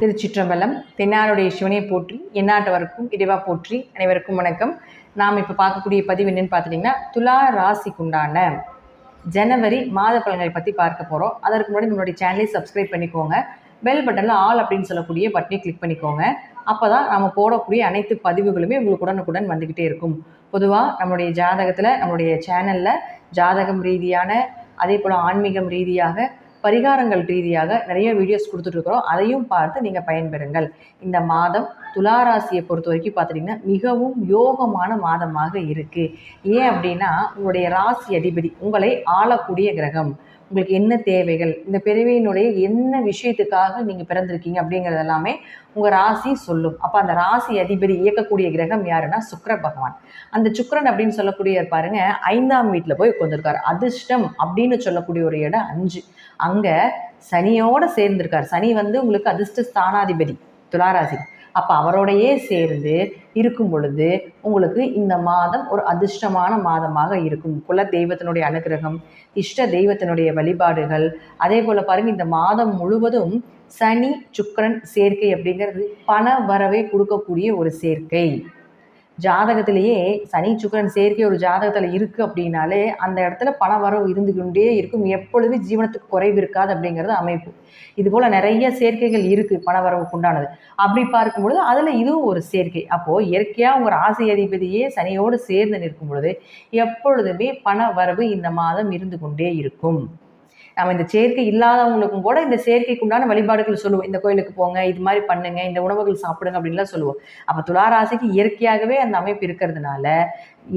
திருச்சிற்றம்பலம் தென்னாருடைய சிவனை போற்றி எந்நாட்டவருக்கும் இறைவா போற்றி அனைவருக்கும் வணக்கம். நாம் இப்போ பார்க்கக்கூடிய பதிவு என்னென்னு பார்த்துட்டிங்கன்னா துலா ராசிக்குண்டான ஜனவரி மாத பலன்களை பற்றி பார்க்க போகிறோம் அதற்கு முன்னாடி நம்மளுடைய சேனலை சப்ஸ்கிரைப் பண்ணிக்கோங்க. பெல் பட்டனில் ஆல் அப்படின்னு சொல்லக்கூடிய பட்டனை கிளிக் பண்ணிக்கோங்க. அப்போ தான் நம்ம போடக்கூடிய அனைத்து பதிவுகளுமே உங்களுக்கு உடனுக்குடன் வந்துக்கிட்டே இருக்கும். பொதுவாக நம்மளுடைய ஜாதகத்தில் நம்மளுடைய சேனலில் ஜாதகம் ரீதியான அதே போல் ஆன்மீகம் ரீதியாக பரிகாரங்கள் ரீதியாக நிறைய வீடியோஸ் கொடுத்துட்ருக்குறோம் அதையும் பார்த்து நீங்கள் பயன்பெறுங்கள். இந்த மாதம் துளாராசியை பொறுத்த வரைக்கும் பார்த்துட்டிங்கன்னா மிகவும் யோகமான மாதமாக இருக்குது ஏன் அப்படின்னா உங்களுடைய ராசி அதிபதி உங்களை ஆளக்கூடிய கிரகம். உங்களுக்கு என்ன தேவைகள் இந்த பிறவியினுடைய என்ன விஷயத்துக்காக நீங்கள் பிறந்திருக்கீங்க அப்படிங்கிறது எல்லாமே உங்கள் ராசி சொல்லும். அப்போ அந்த ராசி அதிபதி இயக்கக்கூடிய கிரகம் யாருன்னா சுக்கர பகவான். அந்த சுக்கரன் அப்படின்னு சொல்லக்கூடிய பாருங்க ஐந்தாம் வீட்டில் போய் உட்காந்துருக்காரு அதிர்ஷ்டம் அப்படின்னு சொல்லக்கூடிய ஒரு இடம் அஞ்சு. அங்கே சனியோடு சேர்ந்திருக்கார். சனி வந்து உங்களுக்கு அதிர்ஷ்ட ஸ்தானாதிபதி துளாராசி அப்போ அவரோடையே சேர்ந்து இருக்கும் பொழுது உங்களுக்கு இந்த மாதம் ஒரு அதிர்ஷ்டமான மாதமாக இருக்கும். குல தெய்வத்தினுடைய அனுகிரகம் இஷ்ட தெய்வத்தினுடைய வழிபாடுகள் அதே போல் பாருங்கள் இந்த மாதம் முழுவதும் சனி சுக்கரன் சேர்க்கை அப்படிங்கிறது பண வரவை கொடுக்கக்கூடிய ஒரு சேர்க்கை. ஜாதகத்திலேயே சனி சுக்கரன் சேர்க்கை ஒரு ஜாதகத்தில் இருக்குது அப்படின்னாலே அந்த இடத்துல பண வரவு இருந்து கொண்டே இருக்கும். எப்பொழுதுமே ஜீவனத்துக்கு குறைவு இருக்காது அப்படிங்கிறது அமைப்பு. இது போல் நிறைய சேர்க்கைகள் இருக்குது பண வரவுக்கு உண்டானது. அப்படி பார்க்கும்பொழுது அதில் இதுவும் ஒரு சேர்க்கை. அப்போது இயற்கையாக உங்கள் ராசி அதிபதியே சனியோடு சேர்ந்து நிற்கும் பொழுது எப்பொழுதுமே பண வரவு இந்த மாதம் இருந்து கொண்டே இருக்கும். நம்ம இந்த சேர்க்கை இல்லாதவங்களுக்கும் கூட இந்த சேர்க்கைக்கு உண்டான வழிபாடுகள் சொல்லுவோம். இந்த கோயிலுக்கு போங்க இது மாதிரி பண்ணுங்க இந்த உணவுகள் சாப்பிடுங்க அப்படின்லாம் சொல்லுவோம். அப்போ துளாராசிக்கு இயற்கையாகவே அந்த அமைப்பு இருக்கிறதுனால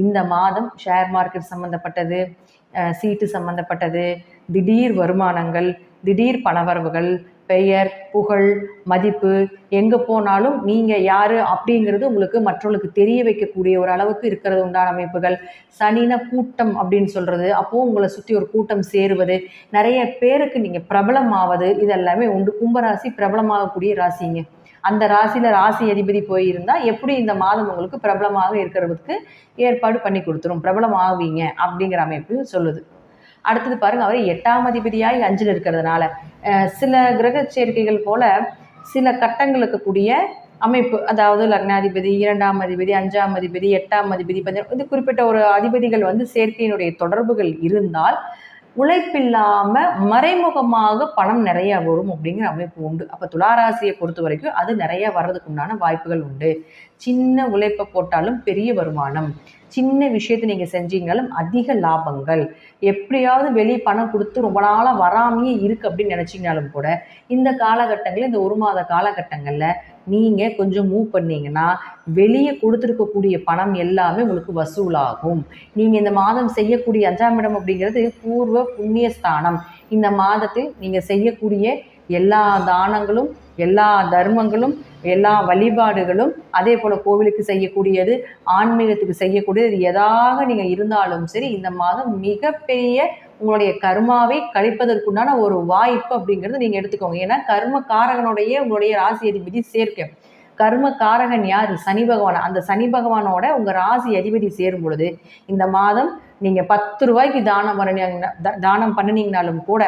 இந்த மாதம் ஷேர் மார்க்கெட் சம்மந்தப்பட்டது சீட்டு சம்மந்தப்பட்டது திடீர் வருமானங்கள் திடீர் பணவரவுகள் பெயர் புகழ் மதிப்பு எங்கே போனாலும் நீங்கள் யார் அப்படிங்கிறது உங்களுக்கு மற்றவர்களுக்கு தெரிய வைக்கக்கூடிய ஒரு அளவுக்கு இருக்கிறது உண்டான அமைப்புகள். சனின கூட்டம் அப்படின்னு சொல்கிறது அப்போது உங்களை சுற்றி ஒரு கூட்டம் சேருவது. நிறைய பேருக்கு நீங்கள் பிரபலமாவது இதெல்லாமே உண்டு. கும்பராசி பிரபலமாகக்கூடிய ராசிங்க. அந்த ராசியில் ராசி அதிபதி போயிருந்தால் எப்படி இந்த மாதம் உங்களுக்கு பிரபலமாக இருக்கிறதுக்கு ஏற்பாடு பண்ணி கொடுத்துரும். பிரபலமாகுவீங்க அப்படிங்கிற அமைப்பு சொல்லுது. அடுத்தது பாருங்க அவர் எட்டாம் அதிபதியாய் அஞ்சில் இருக்கிறதுனால சில கிரக சேர்க்கைகள் போல சில கட்டங்களுக்கு கூடிய அமைப்பு அதாவது லக்னாதிபதி இரண்டாம் அதிபதி அஞ்சாம் அதிபதி எட்டாம் அதிபதி பஞ்ச இது குறிப்பிட்ட ஒரு அதிபதிகள் வந்து சேர்க்கையினுடைய தொடர்புகள் இருந்தால் உழைப்பில்லாம மறைமுகமாக பணம் நிறைய வரும் அப்படிங்கிற அமைப்பு உண்டு. அப்போ துளாராசியை பொறுத்த வரைக்கும் அது நிறைய வர்றதுக்கு உண்டான வாய்ப்புகள் உண்டு. சின்ன உழைப்பை போட்டாலும் பெரிய வருமானம். சின்ன விஷயத்தை நீங்கள் செஞ்சீங்கனாலும் அதிக லாபங்கள். எப்படியாவது வெளியே பணம் கொடுத்து ரொம்ப நாளாக வராமையே இருக்குது அப்படின்னு நினச்சிங்கனாலும் கூட இந்த காலகட்டங்களில் இந்த ஒரு மாத காலகட்டங்களில் நீங்கள் கொஞ்சம் மூவ் பண்ணீங்கன்னா வெளியே கொடுத்துருக்கக்கூடிய பணம் எல்லாமே உங்களுக்கு வசூலாகும். நீங்கள் இந்த மாதம் செய்யக்கூடிய அஞ்சாம் இடம் அப்படிங்கிறது பூர்வ புண்ணிய ஸ்தானம் இந்த மாதத்தில் நீங்கள் செய்யக்கூடிய எல்லா தானங்களும் எல்லா தர்மங்களும் எல்லா வழிபாடுகளும் அதே போல் கோவிலுக்கு செய்யக்கூடியது ஆன்மீகத்துக்கு செய்யக்கூடியது எதாக நீங்கள் இருந்தாலும் சரி இந்த மாதம் மிகப்பெரிய உங்களுடைய கர்மாவை கழிப்பதற்குண்டான ஒரு வாய்ப்பு அப்படிங்கிறது நீங்கள் எடுத்துக்கோங்க. ஏன்னா கர்ம காரகனுடைய உங்களுடைய ராசி அதிபதி சேர்க்க. கர்ம காரகன் யார்? சனி பகவான். அந்த சனி பகவானோட உங்கள் ராசி அதிபதி சேரும் பொழுது இந்த மாதம் நீங்கள் பத்து ரூபாய்க்கு தானம் பண்ணினீங்கன்னா தானம் பண்ணினீங்கனாலும் கூட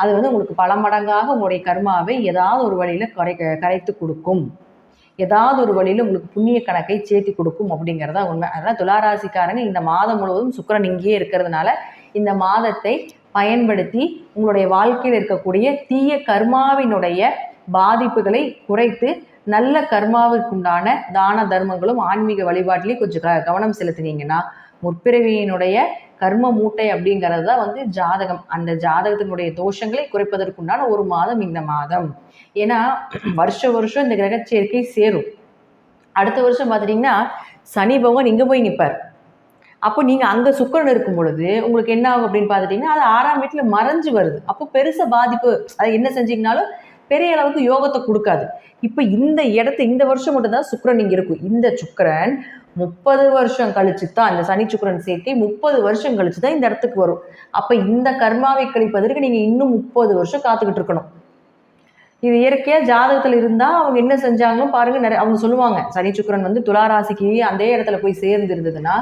அது வந்து உங்களுக்கு பல மடங்காக உங்களுடைய கர்மாவை ஏதாவது ஒரு வழியில் கரை கரைத்து கொடுக்கும். ஏதாவது ஒரு வழியில் உங்களுக்கு புண்ணிய கணக்கை சேர்த்து கொடுக்கும் அப்படிங்கிறதா உண்மை. அதனால் துளாராசிக்காரங்க இந்த மாதம் முழுவதும் சுக்கிரன் இங்கேயே இருக்கிறதுனால இந்த மாதத்தை பயன்படுத்தி உங்களுடைய வாழ்க்கையில் இருக்கக்கூடிய தீய கர்மாவினுடைய பாதிப்புகளை குறைத்து நல்ல கர்மாவிற்குண்டான தான தர்மங்களும் ஆன்மீக வழிபாட்டிலையும் கொஞ்சம் க கவனம் செலுத்தினீங்கன்னா முற்பிறவியினுடைய கர்ம மூட்டை அப்படிங்கிறது தான் வந்து ஜாதகம். அந்த ஜாதகத்தினுடைய தோஷங்களை குறைப்பதற்குண்டான ஒரு மாதம் இந்த மாதம். ஏன்னா வருஷ வருஷம் இந்த கிரக சேர்க்கை சேரும். அடுத்த வருஷம் பார்த்துட்டிங்கன்னா சனி பகவான் இங்கே போய் நிற்பார் அப்போ நீங்கள் அங்கே சுக்கரன் இருக்கும் பொழுது உங்களுக்கு என்ன ஆகும் அப்படின்னு பார்த்துட்டிங்கன்னா அது ஆறாம் வீட்டில் மறைஞ்சு வருது. அப்போ பெருசாக பாதிப்பு அது என்ன செஞ்சீங்கனாலும் பெரிய அளவுக்கு யோகத்தை கொடுக்காது. இப்போ இந்த இடத்த இந்த வருஷம் மட்டும்தான் சுக்கரன் இங்கே இருக்கும். இந்த சுக்கரன் முப்பது வருஷம் கழிச்சு தான் இந்த சனி சுக்கரன் சேர்க்கை முப்பது வருஷம் கழிச்சு தான் இந்த இடத்துக்கு வரும். அப்போ இந்த கர்மாவை கழிப்பதற்கு நீங்கள் இன்னும் முப்பது வருஷம் காத்துக்கிட்டு இருக்கணும். இது இயற்கையாக ஜாதகத்தில் இருந்தால் அவங்க என்ன செஞ்சாங்களோ பாருங்கள் நிறைய அவங்க சொல்லுவாங்க சனி சுக்கரன் வந்து துளாராசிக்கு அதே இடத்துல போய் சேர்ந்து இருந்ததுன்னா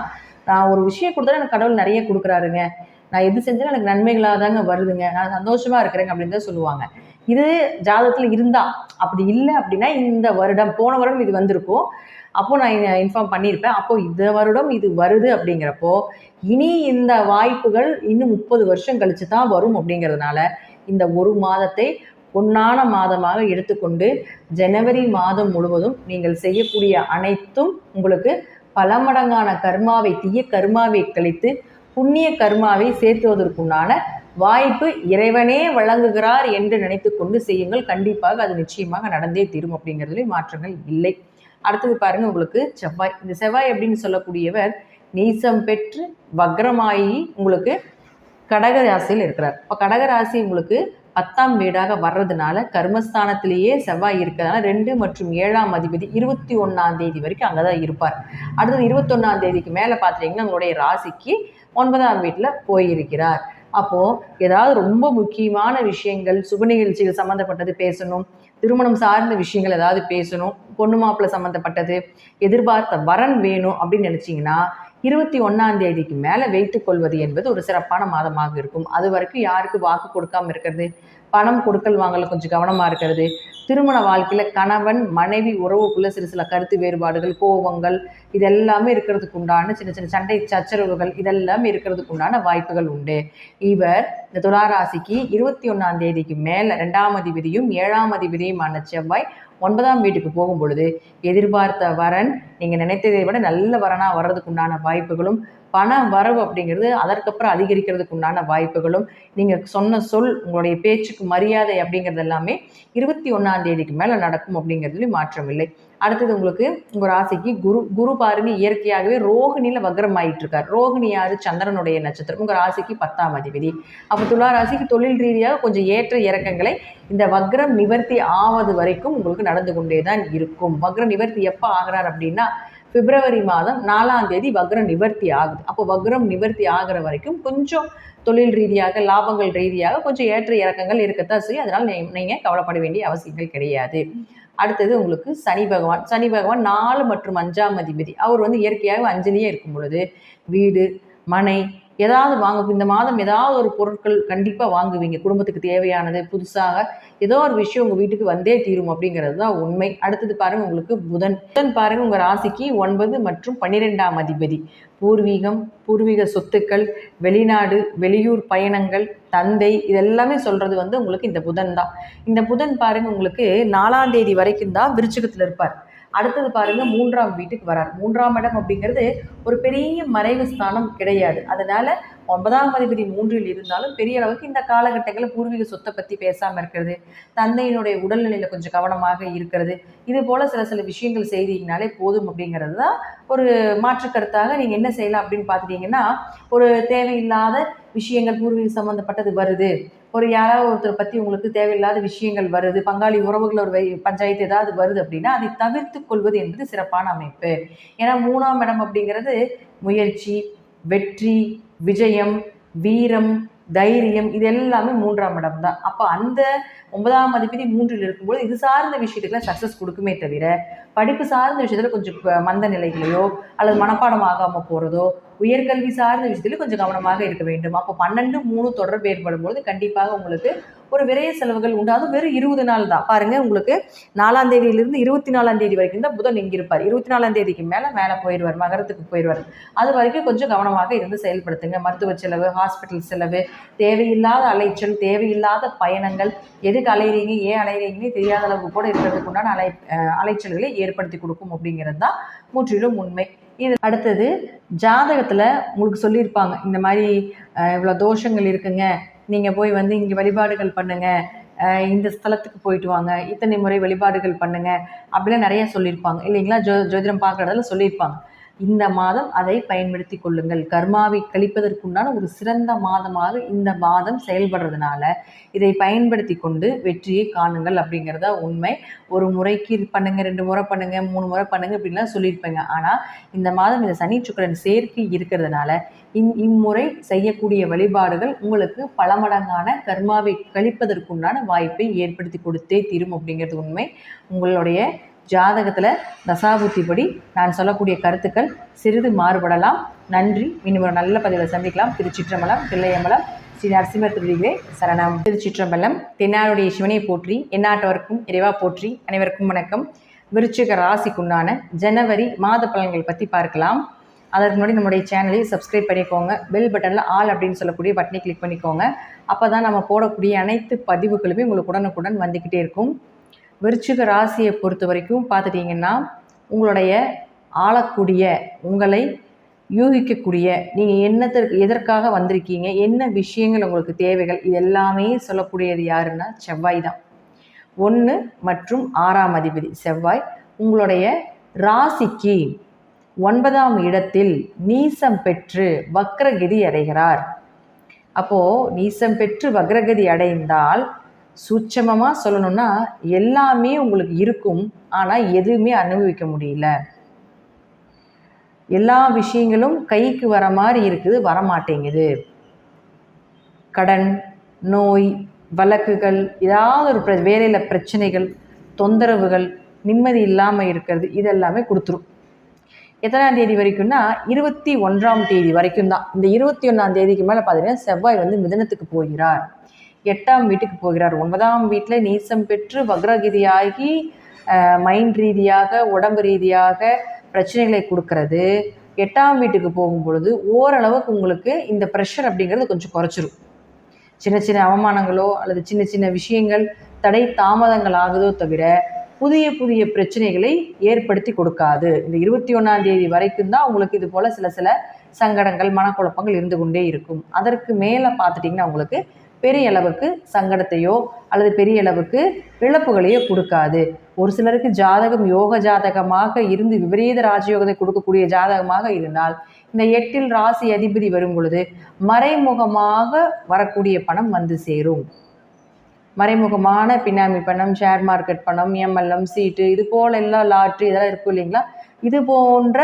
நான் ஒரு விஷயம் கொடுத்தா எனக்கு கடவுள் நிறைய கொடுக்குறாருங்க. நான் எது செஞ்சாலும் எனக்கு நன்மைகளாக தாங்க வருதுங்க. நான் சந்தோஷமாக இருக்கிறேங்க அப்படின்னு தான் சொல்லுவாங்க. இது ஜாதகத்தில் இருந்தா அப்படி இல்லை அப்படின்னா இந்த வருடம் போன வருடம் இது வந்திருக்கும். அப்போ நான் இன்ஃபார்ம் பண்ணியிருப்பேன். அப்போ இந்த வருடம் இது வருது அப்படிங்கிறப்போ இனி இந்த வாய்ப்புகள் இன்னும் முப்பது வருஷம் கழிச்சு தான் வரும் அப்படிங்கிறதுனால இந்த ஒரு மாதத்தை பொன்னான மாதமாக எடுத்துக்கொண்டு ஜனவரி மாதம் முழுவதும் நீங்கள் செய்யக்கூடிய அனைத்தும் உங்களுக்கு பல மடங்கான கர்மாவை தீய கர்மாவை கழித்து புண்ணிய கர்மாவை சேர்த்துவதற்குண்டான வாய்ப்பு இறைவனே வழங்குகிறார் என்று நினைத்து கொண்டு செய்யுங்கள். கண்டிப்பாக அது நிச்சயமாக நடந்தே தீரும் அப்படிங்கிறதுல மாற்றங்கள் இல்லை. அடுத்தது பாருங்க உங்களுக்கு செவ்வாய். இந்த செவ்வாய் அப்படின்னு சொல்லக்கூடியவர் நீசம் பெற்று வக்ரமாயி உங்களுக்கு கடக ராசியில் இருக்கிறார். இப்போ கடக ராசி உங்களுக்கு பத்தாம் வீடாக வர்றதுனால கர்மஸ்தானத்திலேயே செவ்வாய் இருக்கிறதுனால ரெண்டு மற்றும் ஏழாம் அதிபதி இருபத்தி ஒன்றாம் தேதி வரைக்கும் அங்கே தான் இருப்பார். அடுத்தது இருபத்தொன்னாம் தேதிக்கு மேலே பார்த்தீங்கன்னா உங்களுடைய ராசிக்கு ஒன்பதாம் வீட்டில் போயிருக்கிறார். அப்போது ஏதாவது ரொம்ப முக்கியமான விஷயங்கள் சுப நிகழ்ச்சிகள் சம்மந்தப்பட்டது பேசணும் திருமணம் சார்ந்த விஷயங்கள் ஏதாவது பேசணும் பொண்ணு மாப்பிள்ளை சம்மந்தப்பட்டது எதிர்பார்த்த வரன் வேணும் அப்படின்னு நினச்சிங்கன்னா இருபத்தி ஒன்றாம் தேதிக்கு மேலே வைத்துக் கொள்வது என்பது ஒரு சிறப்பான மாதமாக இருக்கும். அது வரைக்கும் யாருக்கு வாக்கு கொடுக்காம இருக்கிறது? பணம் கொடுக்கல் வாங்கல கொஞ்சம் கவனமாக இருக்கிறது. திருமண வாழ்க்கையில் கணவன் மனைவி உறவுக்குள்ள சிறு சில கருத்து வேறுபாடுகள் கோபங்கள் இதெல்லாமே இருக்கிறதுக்கு உண்டான சின்ன சின்ன சண்டை சச்சரவுகள் இதெல்லாமே இருக்கிறதுக்கு உண்டான வாய்ப்புகள் உண்டு. இவர் இந்த துளாராசிக்கு இருபத்தி ஒன்றாம் தேதிக்கு மேலே ரெண்டாம் அதிபதியும் ஏழாம் அதிபதியுமான செவ்வாய் ஒன்பதாம் வீட்டுக்கு போகும் பொழுது எதிர்பார்த்த வரன் நீங்கள் நினைத்ததை விட நல்ல வரனாக வர்றதுக்கு உண்டான வாய்ப்புகளும் பண வரவு அப்படிங்கிறது அதற்கப்புறம் அதிகரிக்கிறதுக்கு உண்டான வாய்ப்புகளும் நீங்கள் சொன்ன சொல் உங்களுடைய பேச்சுக்கு மரியாதை அப்படிங்கிறது எல்லாமே இருபத்தி ஒன்றாம் தேதிக்கு மேலே நடக்கும் அப்படிங்கிறதுலையும் மாற்றம் இல்லை அடுத்தது உங்களுக்கு உங்கள் ராசிக்கு குரு குரு பாருங்க இயற்கையாகவே ரோகிணியில் வக்ரம் ஆயிட்டு இருக்கார் ரோகிணி யாரு? சந்திரனுடைய நட்சத்திரம். உங்கள் ராசிக்கு பத்தாம் அதிபதி. அப்போ துலா ராசிக்கு தொழில் ரீதியாக கொஞ்சம் ஏற்ற இறக்கங்களை இந்த வக்ரம் நிவர்த்தி ஆவது வரைக்கும் உங்களுக்கு நடந்து கொண்டே தான் இருக்கும். வக்ரம் நிவர்த்தி எப்போ ஆகிறார் அப்படின்னா பிப்ரவரி மாதம் நாலாம் தேதி வக்ரம் நிவர்த்தி ஆகுது. அப்போ வக்ரம் நிவர்த்தி ஆகிற வரைக்கும் கொஞ்சம் தொழில் ரீதியாக லாபங்கள் ரீதியாக கொஞ்சம் ஏற்ற இறக்கங்கள் இருக்கத்தான் செய்யும். அதனால் நீங்கள் கவலைப்பட வேண்டிய அவசியங்கள் கிடையாது. அடுத்தது உங்களுக்கு சனி பகவான். சனி பகவான் நாலு மற்றும் அஞ்சாம் அதிபதி. அவர் வந்து இயற்கையாக அஞ்சலியே இருக்கும் பொழுது வீடு மனை ஏதாவது வாங்க இந்த மாதம் ஏதாவது ஒரு பொருட்கள் கண்டிப்பாக வாங்குவீங்க. குடும்பத்துக்கு தேவையானது புதுசாக ஏதோ ஒரு விஷயம் உங்கள் வீட்டுக்கு வந்தே தீரும் அப்படிங்கிறது தான் உண்மை. அடுத்தது பாருங்கள் உங்களுக்கு புதன். புதன் பாருங்கள் உங்கள் ராசிக்கு ஒன்பது மற்றும் பன்னிரெண்டாம் அதிபதி. பூர்வீகம் பூர்வீக சொத்துக்கள் வெளிநாடு வெளியூர் பயணங்கள் தந்தை இதெல்லாமே சொல்கிறது வந்து உங்களுக்கு இந்த புதன் தான். இந்த புதன் பாருங்கள் உங்களுக்கு நாலாம் தேதி வரைக்கும் தான் விருச்சிகத்தில் இருப்பார். அடுத்தது பாருங்க மூன்றாம் வீட்டுக்கு வரார். மூன்றாம் இடம் அப்படிங்கிறது ஒரு பெரிய மறைவு ஸ்தானம் கிடையாது. அதனால ஒன்பதாம் அதிபதி மூன்றில் இருந்தாலும் பெரிய அளவுக்கு இந்த காலகட்டங்களில் பூர்வீக சொத்தை பற்றி பேசாமல் இருக்கிறது தந்தையினுடைய உடல்நிலையில் கொஞ்சம் கவனமாக இருக்கிறது இது போல் சில சில விஷயங்கள் செய்தீங்கனாலே போதும் அப்படிங்கிறது தான் ஒரு மாற்று கருத்தாக நீங்கள் என்ன செய்யலாம் அப்படின்னு பார்த்துட்டீங்கன்னா ஒரு தேவையில்லாத விஷயங்கள் பூர்வீக சம்மந்தப்பட்டது வருது. ஒரு யாராவது ஒருத்தரை பற்றி உங்களுக்கு தேவையில்லாத விஷயங்கள் வருது பங்காளி உறவுகள் ஒரு பஞ்சாயத்து ஏதாவது வருது அப்படின்னா அதை தவிர்த்து கொள்வது என்பது சிறப்பான அமைப்பு. ஏன்னா மூணாம் இடம் அப்படிங்கிறது முயற்சி வெற்றி விஜயம் வீரம் தைரியம் இது எல்லாமே மூன்றாம் இடம் தான் அப்போ அந்த ஒன்பதாம் அதிபதி மூன்றில் இருக்கும்போது இது சார்ந்த விஷயத்துக்குலாம் சக்ஸஸ் கொடுக்குமே தவிர படிப்பு சார்ந்த விஷயத்தில் கொஞ்சம் மந்த நிலைகளையோ அல்லது மனப்பாடம் ஆகாமல் போகிறதோ உயர்கல்வி சார்ந்த விஷயத்தில் கொஞ்சம் கவனமாக இருக்க வேண்டும். அப்போ பன்னெண்டு மூணு தொடர்பு ஏற்படும் பொழுது கண்டிப்பாக உங்களுக்கு ஒரு விரைய செலவுகள் உண்டாகும் வெறும் இருபது நாள் தான். பாருங்க உங்களுக்கு நாலாம் தேதியிலிருந்து இருபத்தி நாலாம் தேதி வரைக்கும் தான் புதன் இங்கே இருப்பார் இருபத்தி நாலாம் தேதிக்கு மேலே மேலே போயிடுவார் மகரத்துக்கு போயிடுவார். அது வரைக்கும் கொஞ்சம் கவனமாக இருந்து செயல்படுத்துங்க. மருத்துவ செலவு ஹாஸ்பிட்டல் செலவு தேவையில்லாத அலைச்சல் தேவையில்லாத பயணங்கள் எதுக்கு அலையிறீங்க ஏன் அலையிறீங்கன்னு தெரியாத அளவுக்கு கூட இருக்கிறதுக்கு உண்டான அலை அலைச்சல்களை ஏற்படுத்தி கொடுக்கும் அப்படிங்கிறது தான் முற்றிலும் உண்மை. இது அடுத்தது ஜாதகத்தில் உங்களுக்கு சொல்லியிருப்பாங்க இந்த மாதிரி இவ்வளோ தோஷங்கள் இருக்குங்க நீங்கள் போய் வந்து இங்கே வழிபாடுகள் பண்ணுங்கள் இந்த ஸ்தலத்துக்கு போயிட்டு வாங்க இத்தனை முறை வழிபாடுகள் பண்ணுங்க அப்படிலாம் நிறைய சொல்லியிருப்பாங்க. இல்லைங்களா? ஜோ ஜோதிடம் பார்க்குறதுல சொல்லியிருப்பாங்க. இந்த மாதம் அதை பயன்படுத்தி கொள்ளுங்கள். கர்மாவை கழிப்பதற்குண்டான ஒரு சிறந்த மாதமாக இந்த மாதம் செயல்படுறதுனால இதை பயன்படுத்தி கொண்டு வெற்றியை காணுங்கள் அப்படிங்கிறத உண்மை. ஒரு முறைக்கு பண்ணுங்க ரெண்டு முறை பண்ணுங்க மூணு முறை பண்ணுங்க இப்படின்லாம் சொல்லியிருப்பேங்க. ஆனால் இந்த மாதம் இந்த சனி சுக்கரன் சேர்க்கை இருக்கிறதுனால இம் இம்முறை செய்யக்கூடிய வழிபாடுகள் உங்களுக்கு பல மடங்கான கர்மாவை கழிப்பதற்குண்டான வாய்ப்பை ஏற்படுத்தி கொடுத்தே தீரும் அப்படிங்கிறது உண்மை. உங்களுடைய ஜாதகத்தில் தசாபுத்திப்படி நான் சொல்லக்கூடிய கருத்துக்கள் சிறிது மாறுபடலாம். நன்றி. இன்னும் ஒரு நல்ல பதிவில் சந்திக்கலாம். திருச்சிற்றம்பலம் தில்லையம்பலம் ஸ்ரீ நரசிம்ம திருவிவே சரணம். திருச்சிற்றம்பலம் தென்னாடுடைய சிவனை போற்றி எந்நாட்டவருக்கும் இறைவா போற்றி அனைவருக்கும் வணக்கம். விருச்சிக ராசிக்குண்டான ஜனவரி மாத பலன்கள் பற்றி பார்க்கலாம். அதற்கு முன்னாடி நம்முடைய சேனலை சப்ஸ்கிரைப் பண்ணிக்கோங்க. பெல் பட்டனில் ஆல் அப்படின்னு சொல்லக்கூடிய பட்டனை கிளிக் பண்ணிக்கோங்க. அப்போ தான் நம்ம போடக்கூடிய அனைத்து பதிவுகளுமே உங்களுக்கு உடனுக்குடன் வந்துக்கிட்டே இருக்கும். விருச்சிக ராசியை பொறுத்த வரைக்கும் பார்த்துட்டிங்கன்னா உங்களுடைய ஆளக்கூடிய உங்களை யூகிக்கக்கூடிய நீங்கள் என்னத்திற்கு எதற்காக வந்திருக்கீங்க என்ன விஷயங்கள் உங்களுக்கு தேவைகள் இது எல்லாமே சொல்லக்கூடியது யாருன்னா செவ்வாய் தான். ஒன்று மற்றும் ஆறாம் அதிபதி செவ்வாய். உங்களுடைய ராசிக்கு ஒன்பதாம் இடத்தில் நீசம் பெற்று வக்ரகதி அடைகிறார். அப்போது நீசம் பெற்று வக்ரகதி அடைந்தால் சூட்சமமாக சொல்லணும்னா எல்லாமே உங்களுக்கு இருக்கும். ஆனால் எதுவுமே அனுபவிக்க முடியல. எல்லா விஷயங்களும் கைக்கு வர மாதிரி இருக்குது வரமாட்டேங்குது. கடன் நோய் வழக்குகள் ஏதாவது ஒரு பிர வேலையில் பிரச்சனைகள் தொந்தரவுகள் நிம்மதி இல்லாமல் இருக்கிறது இதெல்லாமே கொடுத்துரும். எத்தனாம் தேதி வரைக்கும்னா இருபத்தி ஒன்றாம் தேதி வரைக்கும் தான் இந்த இருபத்தி ஒன்றாம் தேதிக்கு மேலே பார்த்தீங்கன்னா செவ்வாய் வந்து மிதனத்துக்கு போகிறார். எட்டாம் வீட்டுக்கு போகிறார். ஒன்பதாம் வீட்டில் நீசம் பெற்று வக்ரகிதியாகி மைண்ட் ரீதியாக உடம்பு ரீதியாக பிரச்சனைகளை கொடுக்கறது. எட்டாம் வீட்டுக்கு போகும் பொழுது ஓரளவுக்கு உங்களுக்கு இந்த ப்ரெஷர் அப்படிங்கிறது கொஞ்சம் குறைச்சிரும். சின்ன சின்ன அவமானங்களோ அல்லது சின்ன சின்ன விஷயங்கள் தடை தாமதங்கள் ஆகுதோ தவிர புதிய புதிய பிரச்சனைகளை ஏற்படுத்தி கொடுக்காது. இந்த இருபத்தி ஒன்றாம் தேதி வரைக்கும் தான் உங்களுக்கு இது போல் சில சில சங்கடங்கள் மனக்குழப்பங்கள் இருந்து கொண்டே இருக்கும். அதற்கு மேலே பார்த்துட்டிங்கன்னா உங்களுக்கு பெரிய அளவுக்கு சங்கடத்தையோ அல்லது பெரிய அளவுக்கு இழப்புகளையோ கொடுக்காது. ஒரு சிலருக்கு ஜாதகம் யோக ஜாதகமாக இருந்து விபரீத ராஜயோகத்தை கொடுக்கக்கூடிய ஜாதகமாக இருந்தால் இந்த எட்டில் ராசி அதிபதி வரும் பொழுது மறைமுகமாக வரக்கூடிய பணம் வந்து சேரும். மறைமுகமான பின்னாமி பணம் ஷேர் மார்க்கெட் பணம் எம்எல்எம் சீட்டு இது போல எல்லாம் லாட்ரி இதெல்லாம் இருக்கும் இல்லைங்களா? இது போன்ற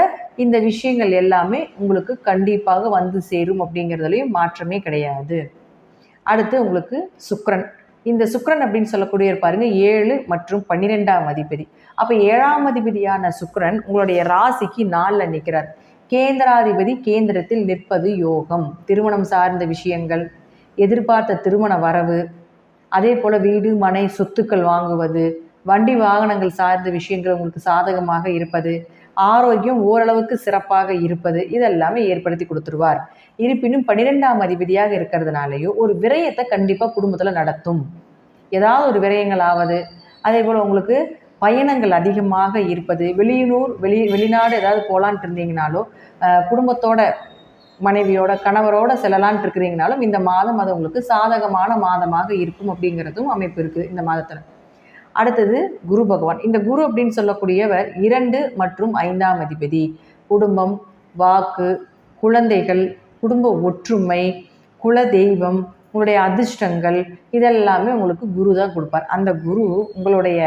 இந்த விஷயங்கள் எல்லாமே உங்களுக்கு கண்டிப்பாக வந்து சேரும் அப்படிங்கிறதுலையும் மாற்றமே கிடையாது. அடுத்து உங்களுக்கு சுக்ரன் இந்த சுக்ரன் அப்படின்னு சொல்லக்கூடிய பாருங்க ஏழு மற்றும் பன்னிரெண்டாம் அதிபதி. அப்போ ஏழாம் அதிபதியான சுக்ரன் உங்களுடைய ராசிக்கு நாளில் நிற்கிறார் கேந்திராதிபதி கேந்திரத்தில் நிற்பது யோகம் திருமணம் சார்ந்த விஷயங்கள் எதிர்பார்த்த திருமண வரவு அதே போல் வீடு மனை சொத்துக்கள் வாங்குவது வண்டி வாகனங்கள் சார்ந்த விஷயங்கள் உங்களுக்கு சாதகமாக இருப்பது ஆரோக்கியம் ஓரளவுக்கு சிறப்பாக இருப்பது இதெல்லாமே ஏற்படுத்தி கொடுத்துருவார். இருப்பினும் பன்னிரெண்டாம் அதிபதியாக இருக்கிறதுனாலையோ ஒரு விரயத்தை கண்டிப்பாக குடும்பத்தில் நடத்தும். ஏதாவது ஒரு விரயங்கள் ஆவது அதே போல் உங்களுக்கு பயணங்கள் அதிகமாக இருப்பது வெளியூர் வெளி வெளிநாடு ஏதாவது போகலான்ட்டு இருந்தீங்கனாலோ குடும்பத்தோட மனைவியோட கணவரோட செல்லலான்ட்டு இருக்கிறீங்கனாலும் இந்த மாதம் அது உங்களுக்கு சாதகமான மாதமாக இருக்கும் அப்படிங்கிறதும் அமைப்பு இருக்குது இந்த மாதத்தில். அடுத்தது குரு பகவான். இந்த குரு அப்படின்னு சொல்லக்கூடியவர் இரண்டு மற்றும் ஐந்தாம் அதிபதி. குடும்பம் வாக்கு குழந்தைகள் குடும்ப ஒற்றுமை குல தெய்வம் உங்களுடைய அதிர்ஷ்டங்கள் இதெல்லாமே உங்களுக்கு குரு தான் கொடுப்பார். அந்த குரு உங்களுடைய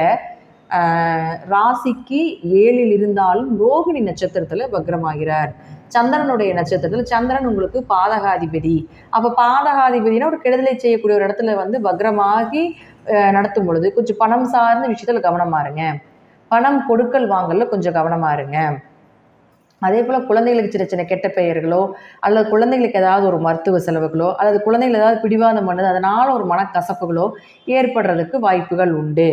ராசிக்கு ஏழில் இருந்தாலும் ரோகிணி நட்சத்திரத்தில் வக்ரமாகிறார். சந்திரனுடைய நட்சத்திரத்தில் சந்திரன் உங்களுக்கு பாதகாதிபதி. அப்போ பாதகாதிபதினா ஒரு கெடுதலை செய்யக்கூடிய ஒரு இடத்துல வந்து வக்ரமாகி நடத்தும் பொழுது கொஞ்சம் பணம் சார்ந்த விஷயத்தில் கவனமாக இருங்க. பணம் கொடுக்கல் வாங்கல கொஞ்சம் கவனமாக இருங்க. அதே போல் குழந்தைகளுக்கு சின்ன சின்ன கெட்ட பெயர்களோ அல்லது குழந்தைகளுக்கு ஏதாவது ஒரு மருத்துவ செலவுகளோ அல்லது குழந்தைகள் ஏதாவது பிடிவாதம் பண்ணுது அதனால் ஒரு மனக்கசப்புகளோ ஏற்படுறதுக்கு வாய்ப்புகள் உண்டு.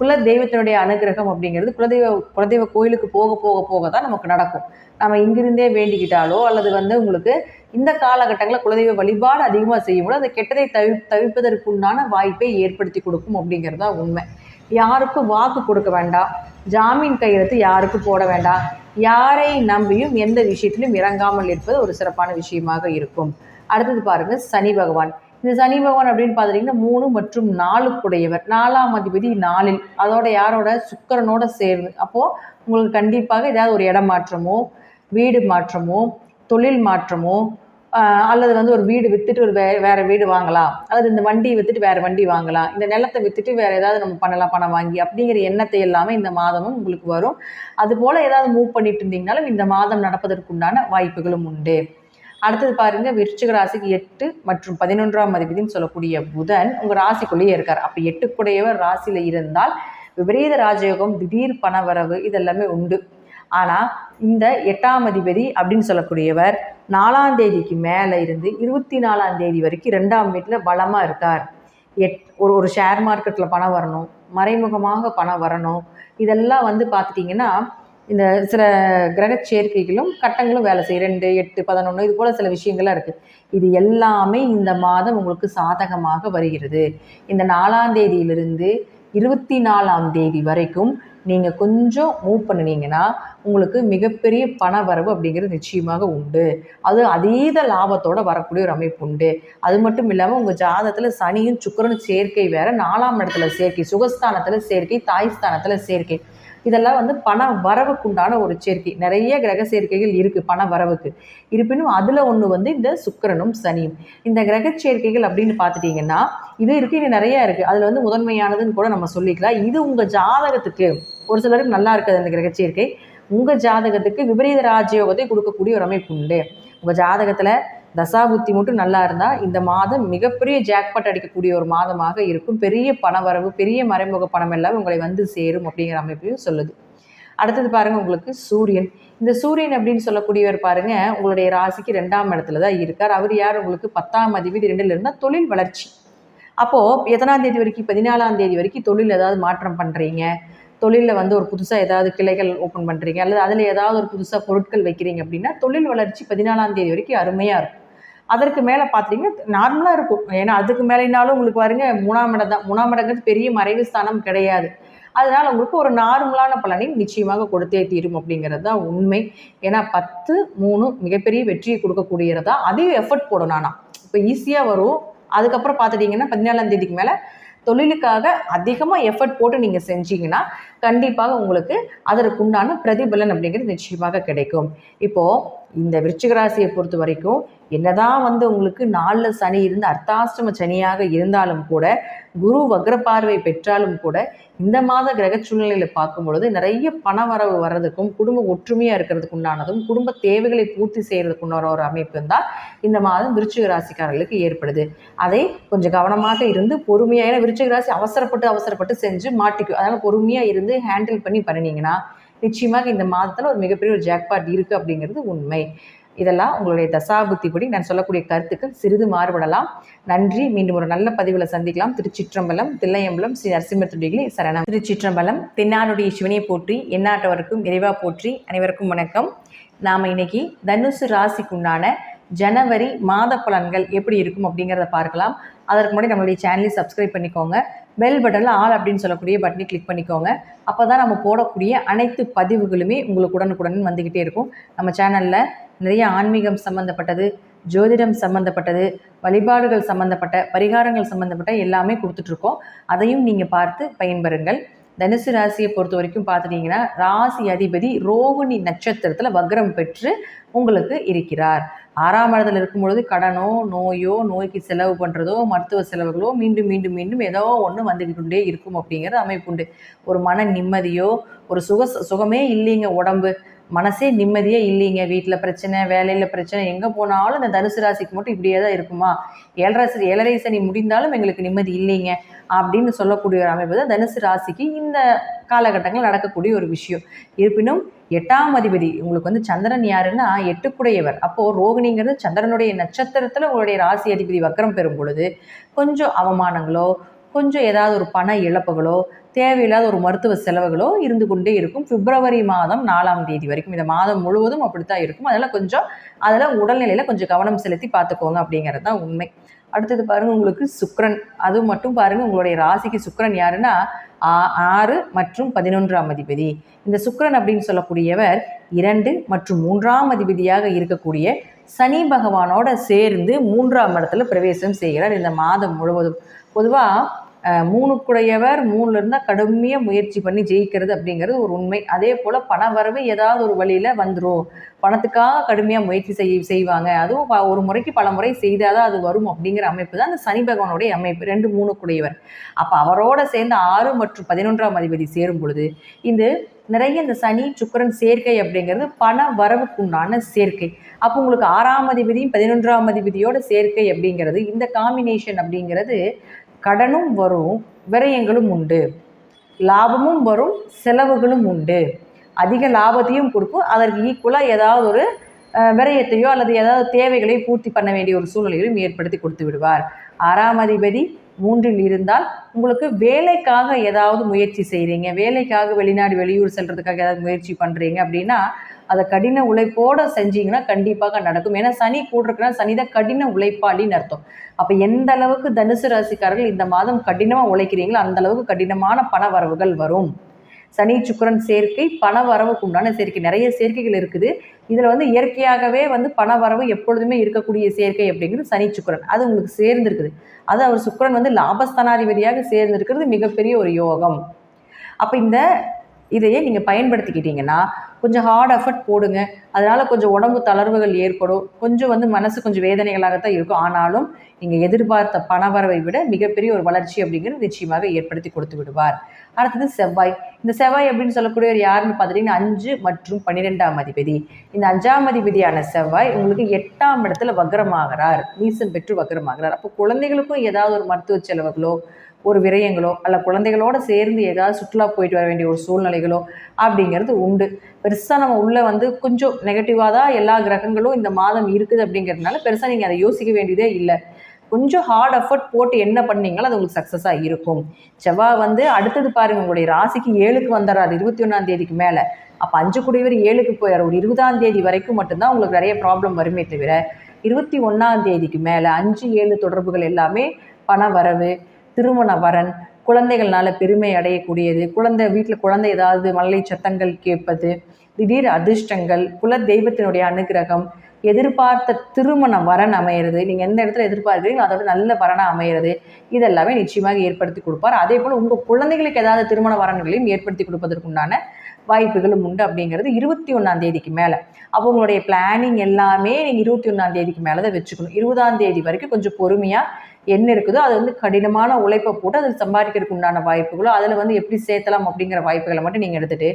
குல தெய்வத்தினுடைய அனுகிரகம் அப்படிங்கிறது குலதெய்வ குலதெய்வ கோயிலுக்கு போக போக போக தான் நமக்கு நடக்கும். நம்ம இங்கிருந்தே வேண்டிக்கிட்டாலோ அல்லது வந்து உங்களுக்கு இந்த காலகட்டங்களில் குலதெய்வ வழிபாடு அதிகமாக செய்யும்போது அந்த கெட்டதை தவி தவிப்பதற்குண்டான வாய்ப்பை ஏற்படுத்தி கொடுக்கும் அப்படிங்கிறது தான் உண்மை. யாருக்கும் வாக்கு கொடுக்க வேண்டாம். ஜாமீன் கையெழுத்து யாருக்கும் போட வேண்டாம்? யாரை நம்பியும் எந்த விஷயத்திலும் இறங்காமல் இருப்பது ஒரு சிறப்பான விஷயமாக இருக்கும். அடுத்தது பாருங்கள் சனி பகவான். இந்த சனி பகவான் அப்படின்னு பார்த்துட்டிங்கன்னா மூணு மற்றும் நாலுக்குடையவர். நாலாம் அதிபதி நாளில். அதோட யாரோட? சுக்கரனோட சேர்ந்து. அப்போது உங்களுக்கு கண்டிப்பாக ஏதாவது ஒரு இடம் மாற்றமோ வீடு மாற்றமோ தொழில் மாற்றமோ அல்லது வந்து ஒரு வீடு விற்றுட்டு ஒரு வே வேறு வீடு வாங்கலாம். அல்லது இந்த வண்டியை விற்றுட்டு வேறு வண்டி வாங்கலாம். இந்த நிலத்தை விற்றுட்டு வேறு ஏதாவது நம்ம பண்ணலாம் பணம் வாங்கி அப்படிங்கிற எண்ணத்தை எல்லாமே இந்த மாதமும் உங்களுக்கு வரும். அதுபோல் ஏதாவது மூவ் பண்ணிட்டு இருந்தீங்கனாலும் இந்த மாதம் நடப்பதற்குண்டான வாய்ப்புகளும் உண்டு. அடுத்தது பாருங்க விருச்சிக ராசிக்கு எட்டு மற்றும் பதினொன்றாம் அதிபதினு சொல்லக்கூடிய புதன் உங்கள் ராசிக்குள்ளேயே இருக்கார். அப்போ எட்டுக்குடையவர் ராசியில் இருந்தால் விபரீத ராஜயோகம் திடீர் பணவரவு இதெல்லாமே உண்டு. ஆனால் இந்த எட்டாம் அதிபதி அப்படின்னு சொல்லக்கூடியவர் நாலாம் தேதிக்கு மேலே இருந்து இருபத்தி நாலாம் தேதி வரைக்கும் ரெண்டாம் வீட்டில் பலமாக இருக்கார். எட் ஒரு ஒரு ஷேர் மார்க்கெட்டில் பணம் வரணும் மறைமுகமாக பணம் வரணும். இதெல்லாம் வந்து பார்த்துட்டிங்கன்னா இந்த சில கிரக சேர்க்கைகளும் கட்டங்களும் வேலை செய்யும். ரெண்டு எட்டு பதினொன்று இது போல் சில விஷயங்கள்லாம் இருக்குது இது எல்லாமே இந்த மாதம் உங்களுக்கு சாதகமாக வருகிறது. இந்த நாலாம் தேதியிலிருந்து இருபத்தி நாலாம் தேதி வரைக்கும் நீங்கள் கொஞ்சம் மூவ் பண்ணினீங்கன்னா உங்களுக்கு மிகப்பெரிய பண வரவு அப்படிங்கிறது நிச்சயமாக உண்டு. அது அதீத லாபத்தோட வரக்கூடிய ஒரு அமைப்பு உண்டு. அது மட்டும் இல்லாமல் உங்கள் ஜாதகத்தில் சனியும் சுக்கரனும் சேர்க்கை வேற நாலாம் இடத்துல சேர்க்கை சுகஸ்தானத்தில் சேர்க்கை தாய்ஸ்தானத்தில் சேர்க்கை. இதெல்லாம் வந்து பண வரவுக்குண்டான ஒரு சேர்க்கை. நிறைய கிரக சேர்க்கைகள் இருக்குது பண வரவுக்கு. இருப்பினும் அதில் ஒன்று வந்து இந்த சுக்கரனும் சனியும். இந்த கிரக சேர்க்கைகள் அப்படின்னு பார்த்துட்டிங்கன்னா இது இருக்குது இது நிறையா இருக்குது அதில் வந்து முதன்மையானதுன்னு கூட நம்ம சொல்லிக்கலாம். இது உங்கள் ஜாதகத்துக்கு ஒரு சிலருக்கு நல்லா இருக்குது அந்த கிரக சேர்க்கை. உங்கள் ஜாதகத்துக்கு விபரீத ராஜயோகத்தை கொடுக்கக்கூடிய ஒரு அமைப்பு உண்டு. உங்கள் ஜாதகத்தில் தசாபுத்தி மட்டும் நல்லா இருந்தால் இந்த மாதம் மிகப்பெரிய ஜாக்பாட் அடிக்கக்கூடிய ஒரு மாதமாக இருக்கும். பெரிய பணவரவு பெரிய மறைமுக பணம் எல்லாம் உங்களை வந்து சேரும் அப்படிங்கிற அமைப்பையும் சொல்லுது. அடுத்தது பாருங்கள் உங்களுக்கு சூரியன். இந்த சூரியன் அப்படின்னு சொல்லக்கூடியவர் பாருங்க உங்களுடைய ராசிக்கு ரெண்டாம் இடத்துல தான் இருக்கார். அவர் யார்? உங்களுக்கு பத்தாம் அதிபதி ரெண்டுல இருந்தால் தொழில் வளர்ச்சி. அப்போது எத்தனாம் தேதி வரைக்கும் பதினாலாம் தேதி வரைக்கும் தொழில் ஏதாவது மாற்றம் பண்ணுறீங்க தொழிலில் வந்து ஒரு புதுசாக ஏதாவது கிளைகள் ஓப்பன் பண்ணுறீங்க அல்லது அதில் ஏதாவது ஒரு புதுசாக பொருட்கள் வைக்கிறீங்க அப்படின்னா தொழில் வளர்ச்சி பதினாலாம் தேதி வரைக்கும் அருமையாக இருக்கும். அதற்கு மேலே பார்த்தீங்கன்னா நார்மலாக இருக்கும். ஏன்னா அதுக்கு மேலேனாலும் உங்களுக்கு பாருங்க மூணாம் இடம் தான். மூணாம் இடங்கிறது பெரிய மறைவு ஸ்தானம் கிடையாது. அதனால் உங்களுக்கு ஒரு நார்மலான பலனை நிச்சயமாக கொடுத்தே தீரும் அப்படிங்கிறது தான் உண்மை. ஏன்னா பத்து மூணு மிகப்பெரிய வெற்றியை கொடுக்கக்கூடியதா அதையும் எஃபர்ட் போடணும் ஆனால் இப்போ ஈஸியாக வரும். அதுக்கப்புறம் பார்த்துட்டிங்கன்னா பதினாலாம் தேதிக்கு மேலே தொழிலுக்காக அதிகமாக எஃபர்ட் போட்டு நீங்கள் செஞ்சீங்கன்னா கண்டிப்பாக உங்களுக்கு அதற்குண்டான பிரதிபலன் அப்படிங்கிறது நிச்சயமாக கிடைக்கும். இப்போது இந்த விருச்சிகராசியை பொறுத்த வரைக்கும் என்னதான் வந்து உங்களுக்கு நாளில் சனி இருந்து அர்த்தாஷ்டம சனியாக இருந்தாலும் கூட குரு வக்ரப்பார்வை பெற்றாலும் கூட இந்த மாத கிரக சூழ்நிலையில் பார்க்கும் பொழுது நிறைய பண வரவு வர்றதுக்கும் குடும்ப ஒற்றுமையாக இருக்கிறதுக்கு உண்டானதும் குடும்ப தேவைகளை பூர்த்தி செய்கிறதுக்குண்டான ஒரு அமைப்பு தான் இந்த மாதம் விருச்சிக ராசிக்காரர்களுக்கு ஏற்படுது. அதை கொஞ்சம் கவனமாக இருந்து பொறுமையாக ஏன்னா விருச்சிக ராசி அவசரப்பட்டு அவசரப்பட்டு செஞ்சு மாட்டிக்கும். அதனால் பொறுமையாக இருந்து ஹேண்டில் பண்ணி பண்ணினீங்கன்னா நிச்சயமாக இந்த மாதத்தில் ஒரு மிகப்பெரிய ஒரு ஜாக்பாட் இருக்குது அப்படிங்கிறது உண்மை. இதெல்லாம் உங்களுடைய தசாபுத்திப்படி நான் சொல்லக்கூடிய கருத்துக்கள் சிறிது மாறுபடலாம். நன்றி. மீண்டும் ஒரு நல்ல பதிவில் சந்திக்கலாம். திருச்சிற்றம்பலம் தில்லையம்பலம் ஸ்ரீ நரசிம்மத்துடிகளே சரணம். திருச்சிற்றம்பலம் தென்னாடுடைய சிவனை போற்றி எந்நாட்டவருக்கும் இறைவா போற்றி அனைவருக்கும் வணக்கம். நாம் இன்னைக்கு தனுசு ராசிக்குண்டான ஜனவரி மாத பலன்கள் எப்படி இருக்கும் அப்படிங்கிறத பார்க்கலாம். அதற்கு முன்னாடி நம்மளுடைய சேனலை சப்ஸ்கிரைப் பண்ணிக்கோங்க. பெல் பட்டனில் ஆல் அப்படின்னு சொல்லக்கூடிய பட்டனை கிளிக் பண்ணிக்கோங்க. அப்போ தான் நம்ம போடக்கூடிய அனைத்து பதிவுகளுமே உங்களுக்கு உடனுக்குடன் வந்துக்கிட்டே இருக்கும். நம்ம சேனலில் நிறைய ஆன்மீகம் சம்மந்தப்பட்டது ஜோதிடம் சம்மந்தப்பட்டது வழிபாடுகள் சம்மந்தப்பட்ட பரிகாரங்கள் சம்மந்தப்பட்ட எல்லாமே கொடுத்துட்ருக்கோம் அதையும் நீங்கள் பார்த்து பயன்பெறுங்கள். தனுசு ராசியை பொறுத்த வரைக்கும் பார்த்துட்டிங்கன்னா ராசி அதிபதி ரோகிணி நட்சத்திரத்தில் வக்ரம் பெற்று உங்களுக்கு இருக்கிறார். ஆறாம் இடத்துல இருக்கும் பொழுது கடனோ நோயோ நோய்க்கு செலவு பண்ணுறதோ மருத்துவ செலவுகளோ மீண்டும் மீண்டும் மீண்டும் ஏதோ ஒன்று வந்துக்கிட்டே இருக்கும் அப்படிங்கிற அமைப்பு உண்டு. ஒரு மன நிம்மதியோ ஒரு சுக சுகமே இல்லைங்க உடம்பு. மனசே நிம்மதியே இல்லைங்க. வீட்டில் பிரச்சனை வேலையில் பிரச்சனை எங்கே போனாலும் இந்த தனுசு ராசிக்கு மட்டும் இப்படியே தான் இருக்குமா? ஏழரை ஏழரை சனி முடிந்தாலும் எங்களுக்கு நிம்மதி இல்லைங்க. அப்படின்னு சொல்லக்கூடிய ஒரு அமைப்பு தான் தனுசு ராசிக்கு இந்த காலகட்டங்கள் நடக்கக்கூடிய ஒரு விஷயம். இருப்பினும் எட்டாம் அதிபதி உங்களுக்கு வந்து சந்திரன் யாருன்னா எட்டுக்குடையவர். அப்போது ரோகிணிங்கிறது சந்திரனுடைய நட்சத்திரத்தில் உங்களுடைய ராசி அதிபதி வக்கரம் பெறும் பொழுது கொஞ்சம் அவமானங்களோ கொஞ்சம் ஏதாவது ஒரு பண இழப்புகளோ தேவையில்லாத ஒரு மருத்துவ செலவுகளோ இருந்து கொண்டே இருக்கும். பிப்ரவரி மாதம் நாலாம் தேதி வரைக்கும். இந்த மாதம் முழுவதும் அப்படித்தான் இருக்கும். அதனால் கொஞ்சம் அதில் உடல்நிலையில் கொஞ்சம் கவனம் செலுத்தி பார்த்துக்கோங்க அப்படிங்கிறது தான் உண்மை. அடுத்தது பாருங்கள் உங்களுக்கு சுக்ரன் அது மட்டும் பாருங்கள் உங்களுடைய ராசிக்கு சுக்ரன் யாருன்னா ஆறு மற்றும் பதினொன்றாம் அதிபதி. இந்த சுக்ரன் அப்படின்னு சொல்லக்கூடியவர் இரண்டு மற்றும் மூன்றாம் அதிபதியாக இருக்கக்கூடிய சனி பகவானோட சேர்ந்து மூன்றாம் இடத்துல பிரவேசம் செய்கிறார் இந்த மாதம் முழுவதும். பொதுவாக மூணுக்குடையவர் மூணுல இருந்தால் கடுமையாக முயற்சி பண்ணி ஜெயிக்கிறது அப்படிங்கிறது ஒரு உண்மை. அதே போல் பண வரவு ஏதாவது ஒரு வழியில் வந்துடும் பணத்துக்காக கடுமையாக முயற்சி செய் செய்வாங்க. அதுவும் ஒரு முறைக்கு பல முறை செய்தால் தான் அது வரும் அப்படிங்கிற அமைப்பு தான் அந்த சனி பகவானுடைய அமைப்பு. ரெண்டு மூணுக்குடையவர். அப்போ அவரோட சேர்ந்து ஆறு மற்றும் பதினொன்றாம் அதிபதி சேரும் பொழுது இந்த நிறைய இந்த சனி சுக்கரன் சேர்க்கை அப்படிங்கிறது பண வரவுக்குண்டான சேர்க்கை. அப்போ உங்களுக்கு ஆறாம் அதிபதியும் பதினொன்றாம் அதிபதியோட சேர்க்கை அப்படிங்கிறது இந்த காம்பினேஷன் அப்படிங்கிறது கடனும் வரும் விரயங்களும் உண்டு. லாபமும் வரும் செலவுகளும் உண்டு. அதிக லாபத்தையும் கொடுக்கும். அதற்கு ஈக்குவலாக ஏதாவது ஒரு விரயத்தையோ அல்லது ஏதாவது தேவைகளையோ பூர்த்தி பண்ண வேண்டிய ஒரு சூழ்நிலையிலும் ஏற்படுத்தி கொடுத்து விடுவார். ஆறாம் அதிபதி மூன்றில் இருந்தால் உங்களுக்கு வேலைக்காக ஏதாவது முயற்சி செய்கிறீங்க வேலைக்காக வெளிநாடு வெளியூர் செல்கிறதுக்காக ஏதாவது முயற்சி பண்ணுறீங்க அப்படின்னா அதை கடின உழைப்போடு செஞ்சீங்கன்னா கண்டிப்பாக நடக்கும். ஏன்னா சனி கூடுறதுனா சனி தான் கடின உழைப்பாளின்னு அர்த்தம். அப்போ எந்த அளவுக்கு தனுசு ராசிக்காரர்கள் இந்த மாதம் கடினமாக உழைக்கிறீங்களோ அந்த அளவுக்கு கடினமான பண வரவுகள் வரும். சனி சுக்கிரன் சேர்க்கை பண வரவுக்கு உண்டான சேர்க்கை. நிறைய சேர்க்கைகள் இருக்குது. இதில் வந்து இயற்கையாகவே வந்து பண வரவு எப்பொழுதுமே இருக்கக்கூடிய சேர்க்கை அப்படிங்கிறது சனி சுக்கிரன். அது உங்களுக்கு சேர்ந்துருக்குது. அது அவர் சுக்கிரன் வந்து லாபஸ்தானாதிபதியாக சேர்ந்திருக்கிறது மிகப்பெரிய ஒரு யோகம். அப்போ இந்த இதையே நீங்கள் பயன்படுத்திக்கிட்டீங்கன்னா கொஞ்சம் ஹார்ட் எஃபர்ட் போடுங்க. அதனால் கொஞ்சம் உடம்பு தளர்வுகள் ஏற்படும். கொஞ்சம் வந்து மனசு கொஞ்சம் வேதனைகளாகத்தான் இருக்கும். ஆனாலும் நீங்கள் எதிர்பார்த்த பணவரவை விட மிகப்பெரிய ஒரு வளர்ச்சி அப்படிங்கிறது நிச்சயமாக ஏற்படுத்தி கொடுத்து விடுவார். அடுத்தது செவ்வாய். இந்த செவ்வாய் அப்படின்னு சொல்லக்கூடியவர் யாருன்னு பார்த்துட்டிங்கன்னா அஞ்சு மற்றும் பன்னிரெண்டாம் அதிபதி. இந்த அஞ்சாம் அதிபதியான செவ்வாய் உங்களுக்கு எட்டாம் இடத்துல வக்ரமாகிறார். நீசம் பெற்று வக்ரமாகிறார். அப்போ குழந்தைகளுக்கும் ஏதாவது ஒரு மருத்துவ செலவுகளோ ஒரு விரயங்களோ அல்ல குழந்தைகளோட சேர்ந்து ஏதாவது சுற்றுலா போயிட்டு வர வேண்டிய ஒரு சூழ்நிலைகளோ அப்படிங்கிறது உண்டு. பெருசாக நம்ம உள்ளே வந்து கொஞ்சம் நெகட்டிவாக தான் எல்லா கிரகங்களும் இந்த மாதம் இருக்குது அப்படிங்கிறதுனால பெருசாக நீங்கள் அதை யோசிக்க வேண்டியதே இல்லை. கொஞ்சம் ஹார்ட் எஃபர்ட் போட்டு என்ன பண்ணீங்களோ அது உங்களுக்கு சக்ஸஸாக இருக்கும். செவ்வாய் வந்து அடுத்தது பாருங்க உங்களுடைய ராசிக்கு ஏழுக்கு வந்துடுறாரு இருபத்தி ஒன்றாம் தேதிக்கு மேலே. அப்போ அஞ்சு குடிவர் ஏழுக்கு போயிடுற ஒரு இருபதாம் தேதி வரைக்கும் மட்டும்தான் உங்களுக்கு நிறைய ப்ராப்ளம் வருமே தவிர இருபத்தி ஒன்றாம் தேதிக்கு மேலே அஞ்சு ஏழு தொடர்புகள் எல்லாமே பண வரவு திருமண வரன் குழந்தைகள்னால பெருமை அடையக்கூடியது குழந்தை வீட்டில் குழந்தை ஏதாவது மழலை சத்தங்கள் கேட்பது திடீர் அதிர்ஷ்டங்கள் குல தெய்வத்தினுடைய அனுகிரகம் எதிர்பார்த்த திருமண வரன் அமையிறது. நீங்கள் எந்த இடத்துல எதிர்பார்க்குறீங்களோ அதோட நல்ல வரனாக அமையிறது. இதெல்லாமே நிச்சயமாக ஏற்படுத்தி கொடுப்பார். அதே போல் உங்கள் குழந்தைகளுக்கு ஏதாவது திருமண வரன்களையும் ஏற்படுத்தி கொடுப்பதற்குண்டான வாய்ப்புகளும் உண்டு அப்படிங்கிறது இருபத்தி ஒன்றாம் தேதிக்கு மேலே. அவங்களுடைய பிளானிங் எல்லாமே நீங்கள் இருபத்தி ஒன்றாம் தேதிக்கு மேலே தான் வச்சுக்கணும். இருபதாம் தேதி வரைக்கும் கொஞ்சம் பொறுமையாக என்ன இருக்குதோ அது வந்து கடினமான உழைப்பை போட்டு அதில் சம்பாதிக்கிறதுக்கு உண்டான வாய்ப்புகளோ அதில் வந்து எப்படி சேர்த்தலாம் அப்படிங்கிற வாய்ப்புகளை மட்டும் நீங்கள் எடுத்துகிட்டு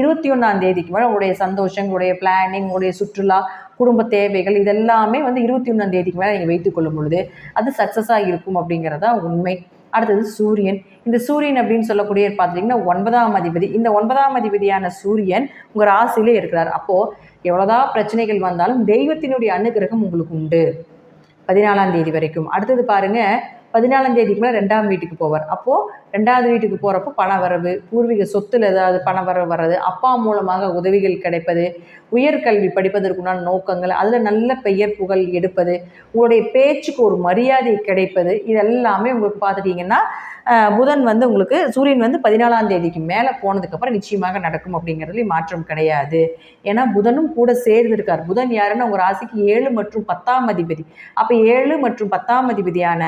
இருபத்தி ஒன்றாம் தேதிக்கு மேலே உங்களுடைய சந்தோஷம் உங்களுடைய பிளானிங் உங்களுடைய சுற்றுலா குடும்ப தேவைகள் இதெல்லாமே வந்து இருபத்தி ஒன்றாம் தேதிக்கு மேலே நீங்கள் வைத்துக்கொள்ளும் பொழுது அது சக்ஸஸாக இருக்கும் அப்படிங்கிறதா உண்மை. அடுத்தது சூரியன். இந்த சூரியன் அப்படின்னு சொல்லக்கூடிய பார்த்துட்டிங்கன்னா ஒன்பதாம் அதிபதி. இந்த ஒன்பதாம் அதிபதியான சூரியன் உங்கள் ராசியிலே இருக்கிறார். அப்போது எவ்வளோதான் பிரச்சனைகள் வந்தாலும் தெய்வத்தினுடைய அனுகிரகம் உங்களுக்கு உண்டு. பதினாலாம் தேதி வரைக்கும். அடுத்தது பாருங்கள் பதினாலாம் தேதிக்குள்ளே ரெண்டாம் வீட்டுக்கு போவார். அப்போது ரெண்டாவது வீட்டுக்கு போகிறப்போ பண வரவு பூர்வீக சொத்தில் ஏதாவது பண வரவு வர்றது அப்பா மூலமாக உதவிகள் கிடைப்பது உயர்கல்வி படிப்பதற்குண்டான நோக்கங்கள் அதில் நல்ல பெயர் புகழ் எடுப்பது உங்களுடைய பேச்சுக்கு ஒரு மரியாதை கிடைப்பது இதெல்லாமே உங்களுக்கு பார்த்துட்டிங்கன்னா புதன் வந்து உங்களுக்கு சூரியன் வந்து பதினாலாம் தேதிக்கு மேலே போனதுக்கப்புறம் நிச்சயமாக நடக்கும் அப்படிங்கிறதுலேயும் மாற்றம் கிடையாது. ஏன்னா புதனும் கூட சேர்ந்திருக்கார். புதன் யாருன்னா உங்கள் ராசிக்கு ஏழு மற்றும் பத்தாம் அதிபதி. அப்போ ஏழு மற்றும் பத்தாம் அதிபதியான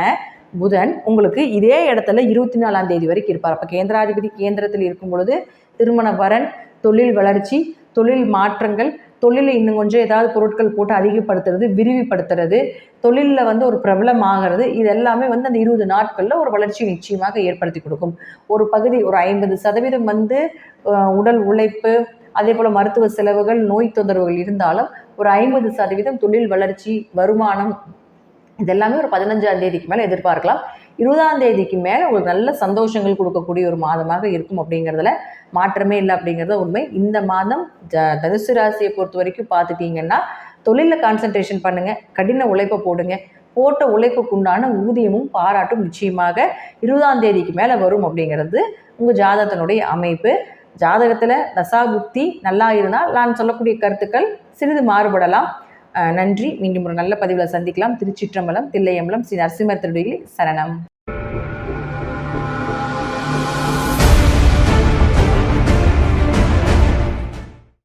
புதன் உங்களுக்கு இதே இடத்துல இருபத்தி நாலாம் தேதி வரைக்கும் இருப்பார். அப்போ கேந்திராதிபதி கேந்திரத்தில் இருக்கும் பொழுது திருமண வரன் தொழில் வளர்ச்சி தொழில் மாற்றங்கள் தொழிலை இன்னும் கொஞ்சம் ஏதாவது பொருட்கள் போட்டு அதிகப்படுத்துறது விரிவுபடுத்துறது தொழிலில் வந்து ஒரு பிரபலம் ஆகிறது இது எல்லாமே வந்து அந்த இருபது நாட்களில் ஒரு வளர்ச்சி நிச்சயமாக ஏற்படுத்தி கொடுக்கும். ஒரு பகுதி ஒரு ஐம்பது சதவீதம் வந்து உடல் உழைப்பு அதே போல் மருத்துவ செலவுகள் நோய் தொந்தரவுகள் இருந்தாலும் ஒரு ஐம்பது சதவீதம் தொழில் வளர்ச்சி வருமானம் இதெல்லாமே ஒரு பதினஞ்சாம் தேதிக்கு மேலே எதிர்பார்க்கலாம். இருபதாம் தேதிக்கு மேலே உங்களுக்கு நல்ல சந்தோஷங்கள் கொடுக்கக்கூடிய ஒரு மாதமாக இருக்கும் அப்படிங்கிறதுல மாற்றமே இல்லை அப்படிங்கிறது உண்மை. இந்த மாதம் ஜ தனுசு ராசியை பொறுத்த வரைக்கும் பார்த்துட்டீங்கன்னா தொழிலில் கான்சன்ட்ரேஷன் பண்ணுங்கள் கடின உழைப்பை போடுங்க. போட்ட உழைப்புக்குண்டான ஊதியமும் பாராட்டும் நிச்சயமாக இருபதாம் தேதிக்கு மேலே வரும் அப்படிங்கிறது உங்கள் ஜாதகத்தினுடைய அமைப்பு. ஜாதகத்தில் தசாபுக்தி நல்லா இருந்தால் நான் சொல்லக்கூடிய கருத்துக்கள் சிறிது மாறுபடலாம். நன்றி. மீண்டும் ஒரு நல்ல பதிவில் சந்திக்கலாம். திருச்சிற்றம்பலம் தில்லையம்பலம் ஸ்ரீ நரசிம்மர் திருடிகளில் சரணம்.